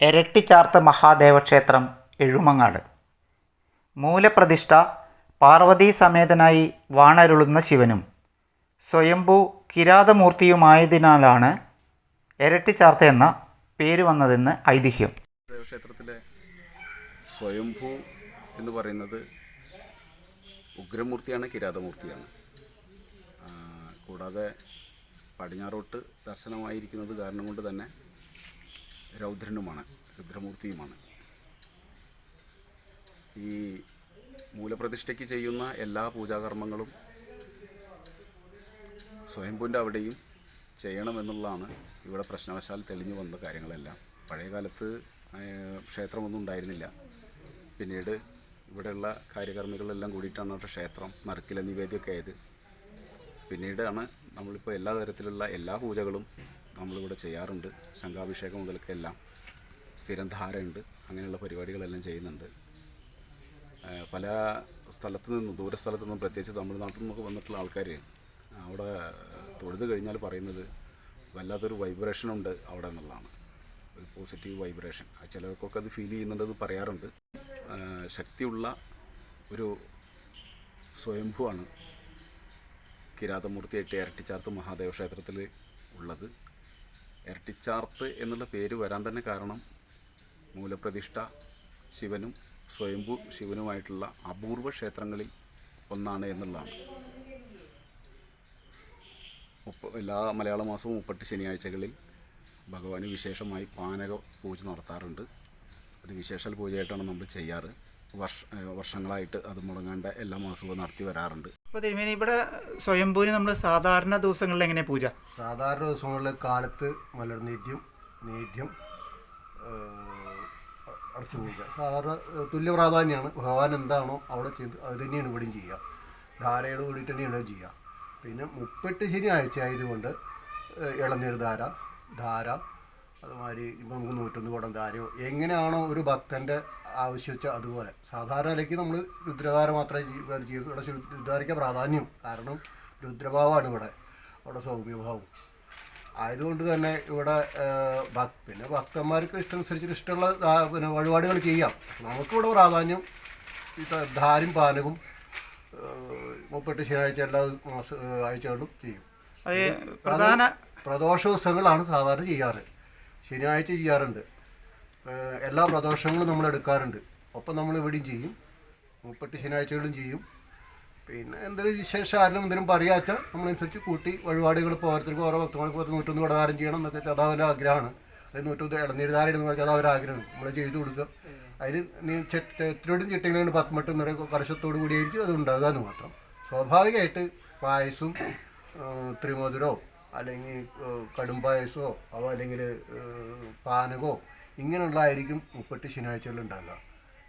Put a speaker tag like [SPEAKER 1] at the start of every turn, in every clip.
[SPEAKER 1] എരട്ടിച്ചാർത്ത് മഹാദേവക്ഷേത്രം എഴുമങ്ങാട്. മൂലപ്രതിഷ്ഠ പാർവതീ സമേതനായി വാണരുളുന്ന ശിവനും. സ്വയംഭൂ കിരാതമൂർത്തിയുമായതിനാലാണ് എരട്ടിച്ചാർത്ത് എന്ന പേര് വന്നതെന്ന് ഐതിഹ്യം.
[SPEAKER 2] ക്ഷേത്രത്തിലെ സ്വയംഭൂ എന്ന് പറയുന്നത് ഉഗ്രമൂർത്തിയാണ് കിരാതമൂർത്തിയാണ്. കൂടാതെ പടിഞ്ഞാറോട്ട് ദർശനമായിരിക്കുന്നത് കാരണം കൊണ്ട് തന്നെ രൗദ്രനുമാണ് രുദ്രമൂർത്തിയുമാണ്. ഈ മൂലപ്രതിഷ്ഠയ്ക്ക് ചെയ്യുന്ന എല്ലാ പൂജാകർമ്മങ്ങളും സ്വയംഭൂന്റെ അവിടെയും ചെയ്യണമെന്നുള്ളതാണ് ഇവിടെ പ്രശ്നവശാൽ തെളിഞ്ഞു വന്ന കാര്യങ്ങളെല്ലാം. പഴയകാലത്ത് ക്ഷേത്രമൊന്നും ഉണ്ടായിരുന്നില്ല. പിന്നീട് ഇവിടെയുള്ള കാര്യകർമ്മികളെല്ലാം കൂടിയിട്ടാണ് അവിടെ ക്ഷേത്രം നറുക്കിലെ നിവേദ്യമൊക്കെ ആയത്. പിന്നീടാണ് നമ്മളിപ്പോൾ എല്ലാ തരത്തിലുള്ള എല്ലാ പൂജകളും നമ്മളിവിടെ ചെയ്യാറുണ്ട്. ശംഖാഭിഷേകം മുതലൊക്കെ എല്ലാം സ്ഥിരം ധാരയുണ്ട്. അങ്ങനെയുള്ള പരിപാടികളെല്ലാം ചെയ്യുന്നുണ്ട്. പല സ്ഥലത്തു നിന്നും ദൂര സ്ഥലത്തു നിന്നും പ്രത്യേകിച്ച് തമിഴ്നാട്ടിൽ നിന്നൊക്കെ വന്നിട്ടുള്ള ആൾക്കാർ അവിടെ തൊഴുത് കഴിഞ്ഞാൽ പറയുന്നത് വല്ലാത്തൊരു വൈബ്രേഷൻ ഉണ്ട് അവിടെ എന്നുള്ളതാണ്. ഒരു പോസിറ്റീവ് വൈബ്രേഷൻ ചിലർക്കൊക്കെ അത് ഫീൽ ചെയ്യുന്നുണ്ടെന്ന് പറയാറുണ്ട്. ശക്തിയുള്ള ഒരു സ്വയംഭുവാണ് കിരാതമൂർത്തിയായിട്ട് ഇരട്ടിച്ചാർത്ത് മഹാദേവ ക്ഷേത്രത്തിൽ ഉള്ളത്. ഇരട്ടിച്ചാർത്ത് എന്നുള്ള പേര് വരാൻ തന്നെ കാരണം മൂലപ്രതിഷ്ഠ ശിവനും സ്വയംഭു ശിവനുമായിട്ടുള്ള അപൂർവ ക്ഷേത്രങ്ങളിൽ ഒന്നാണ് എന്നുള്ളതാണ്. എല്ലാ മലയാള മാസവും മുപ്പട്ട് ശനിയാഴ്ചകളിൽ ഭഗവാന് വിശേഷമായി പാനക പൂജ നടത്താറുണ്ട്. അത് വിശേഷൽ പൂജയായിട്ടാണ് നമ്മൾ ചെയ്യാറ്. വർഷ വർഷങ്ങളായിട്ട് അത് മുടങ്ങാണ്ട് എല്ലാ മാസവും നടത്തി വരാറുണ്ട്.
[SPEAKER 1] അപ്പോൾ തിരുമേനി ഇവിടെ സ്വയംഭൂവിന് നമ്മൾ സാധാരണ ദിവസങ്ങളിൽ എങ്ങനെ പൂജ?
[SPEAKER 3] സാധാരണ ദിവസങ്ങളിൽ കാലത്ത് മലർനീത്യം നേദ്യം അടച്ചു പൂജ. സാധാരണ തുല്യ പ്രാധാന്യമാണ് ഭഗവാൻ എന്താണോ അവിടെ ചെയ്ത് അത് തന്നെയാണ് ഇവിടെയും ചെയ്യുക. ധാരയോട് കൂടിയിട്ട് തന്നെയാണ് ചെയ്യുക. പിന്നെ മുപ്പെട്ട് ശനിയാഴ്ച ആയതുകൊണ്ട് ഏഹ്, ഇളനീർ ധാര ധാര അതുമാതിരി ഇപ്പം നമുക്ക് നൂറ്റൊന്ന് കൂടം ധാരയോ എങ്ങനെയാണോ ഒരു ഭക്തന്റെ ആവശ്യം വെച്ചാൽ അതുപോലെ. സാധാരണ നിലയ്ക്ക് നമ്മൾ രുദ്രധാര മാത്രമേ ചെയ്യൂ. ഇവിടെ രുദ്രധാരയ്ക്ക് പ്രാധാന്യം. കാരണം രുദ്രഭാവമാണ് ഇവിടെ. അവിടെ സൗമ്യഭാവം. ആയതുകൊണ്ട് തന്നെ ഇവിടെ ഭക് പിന്നെ ഭക്തന്മാർക്ക് ഇഷ്ടമനുസരിച്ചിട്ട് ഇഷ്ടമുള്ള പിന്നെ വഴിപാടുകൾ ചെയ്യാം. നമുക്കിവിടെ പ്രാധാന്യം ഈ ധാരും പാനകും മുപ്പെട്ട് ശനിയാഴ്ച എല്ലാ മാസ ആഴ്ചകളും ചെയ്യും.
[SPEAKER 1] പ്രധാന
[SPEAKER 3] പ്രദോഷോത്സവങ്ങളാണ് ദിവസങ്ങളാണ് സാധാരണ ചെയ്യാറ്. ശനിയാഴ്ച ചെയ്യാറുണ്ട്. എല്ലാ പ്രദോഷങ്ങളും നമ്മൾ എടുക്കാറുണ്ട്. ഒപ്പം നമ്മൾ ഇവിടെയും ചെയ്യും. മുപ്പട്ട് ശനിയാഴ്ചകളും ചെയ്യും. പിന്നെ എന്തെങ്കിലും വിശേഷം ആരെങ്കിലും എന്തെങ്കിലും പറയാച്ച നമ്മളനുസരിച്ച് കൂട്ടി വഴിപാടുകൾ ഇപ്പോൾ ഓരോരുത്തർക്കും ഓരോ ഭക്തങ്ങൾക്ക് പത്ത് നൂറ്റൊന്ന് കടകാരം ചെയ്യണം എന്നൊക്കെ അവരുടെ ആഗ്രഹമാണ്. അല്ലെങ്കിൽ നൂറ്റൊന്ന് ഇടനീരുധാരം എന്ന് അത് അവരുടെ ആഗ്രഹമാണ് നമ്മൾ ചെയ്തു കൊടുക്കുക. അതിൽ നീ ചെത്തിലോടും ചിട്ടികളും പത്മട്ടും നിറയെ കർശത്തോടു കൂടിയായിരിക്കും അത് ഉണ്ടാകുക എന്ന് മാത്രം. സ്വാഭാവികമായിട്ട് പായസും ത്രിമധുരോ അല്ലെങ്കിൽ കടും പായസമോ അതോ അല്ലെങ്കിൽ പാനകോ ഇങ്ങനെയുള്ളതായിരിക്കും മുപ്പത്തി ശനിയാഴ്ചകളിൽ ഉണ്ടാകുക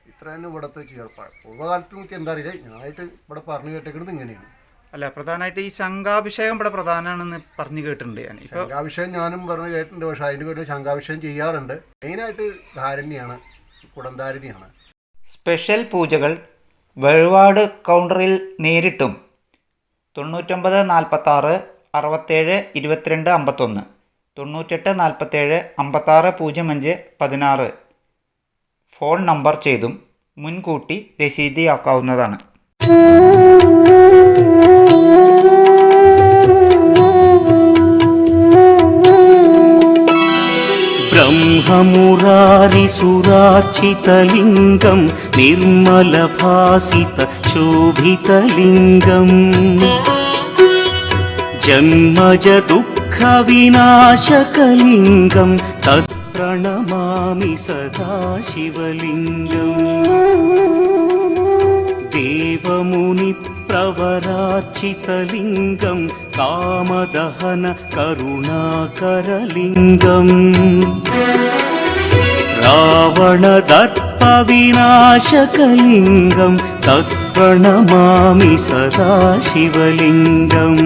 [SPEAKER 3] ഇത്ര തന്നെ ഇവിടുത്തെ ചേർപ്പാട് പൂർവകാലത്ത് നമുക്ക് എന്താ അറിയില്ല. ഞാനായിട്ട് ഇവിടെ പറഞ്ഞു കേട്ടേക്കുന്നത് ഇങ്ങനെയാണ്.
[SPEAKER 1] അല്ല പ്രധാനമായിട്ട് ഈ ശംഖാഭിഷേകം ഇവിടെ പ്രധാനമാണെന്ന് പറഞ്ഞു കേട്ടിട്ടുണ്ട് ഞാൻ. ശംഖാഭിഷേകം
[SPEAKER 3] ശങ്കാഭിഷേകം ഞാനും പറഞ്ഞു കേട്ടിട്ടുണ്ട്. പക്ഷേ അതിന്റെ പേരിൽ ശങ്കാഭിഷേകം ചെയ്യാറുണ്ട്. മെയിനായിട്ട് ധാരണയാണ് കുടംധാരണ്യാണ്.
[SPEAKER 1] സ്പെഷ്യൽ പൂജകൾ വഴിപാട് കൗണ്ടറിൽ നേരിട്ടും തൊണ്ണൂറ്റൊമ്പത് നാൽപ്പത്താറ് അറുപത്തേഴ് ഇരുപത്തിരണ്ട് അമ്പത്തൊന്ന് തൊണ്ണൂറ്റെട്ട് നാൽപ്പത്തേഴ് അമ്പത്താറ് പൂജ്യം അഞ്ച് പതിനാറ് ഫോൺ നമ്പർ ചെയ്തും മുൻകൂട്ടി രസീതിയാക്കാവുന്നതാണ്
[SPEAKER 4] ब्रह्ममुरारिसुरार्चितलिङ्गं निर्मलभासितशोभितलिङ्गम् జన్మజ దుఃఖ వినాశకలింగం తత్ప్రణమామి సదాశివలింగం. దేవముని ప్రవరార్చితలింగం కామదహన కరుణాకరలింగం. देवमुनिप्रवरार्चितलिङ्गं कामदहन करुणाकरलिङ्गम् रावणदर्पविनाशकलिङ्गं तत्प्रणमामि सदा शिवलिङ्गम्